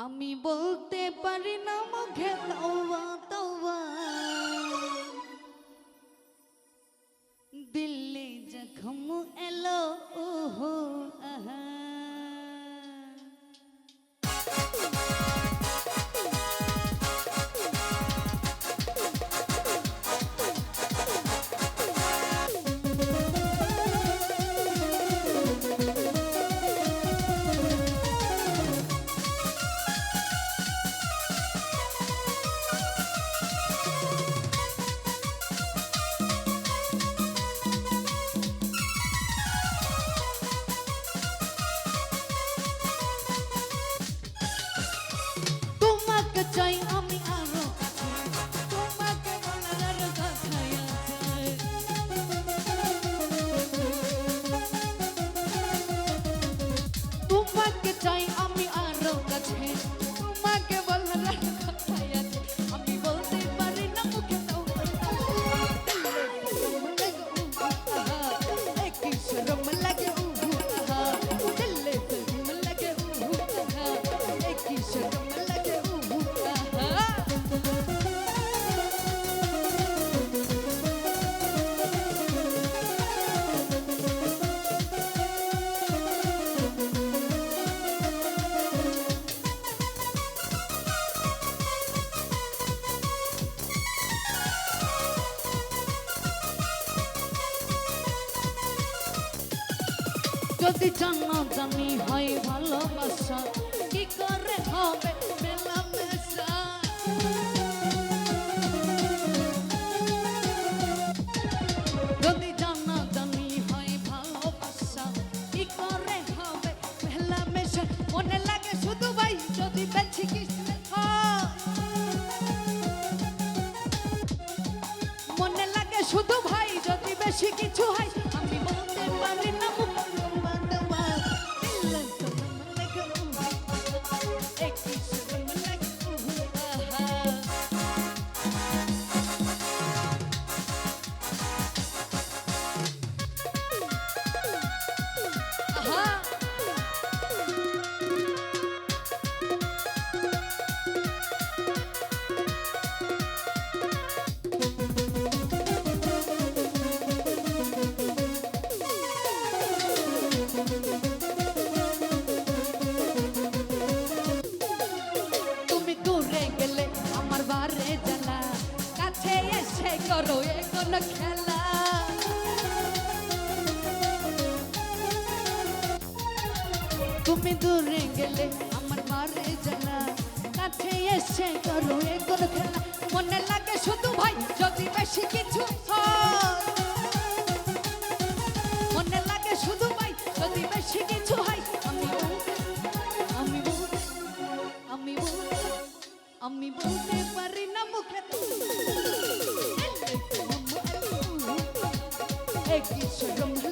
আমি বলতে পারি না মুখে তওবা। পরিচয় যদি জানি হয় যদি জানি হয় ভালোবাসা, কি করে হবে লাগে শুধু ভাই, যদি মনে লাগে শুধু ভাই, যদি বেশি কিছু হয় করো এখন খেলা। তুমি দূরে গেলে আমার মারে জানা, কাছে এসে করো এখন খেলা। মনে লাগে শুধু एक ही शगम है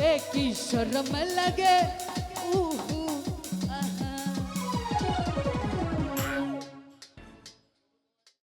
पे की शर्म लगे ऊहू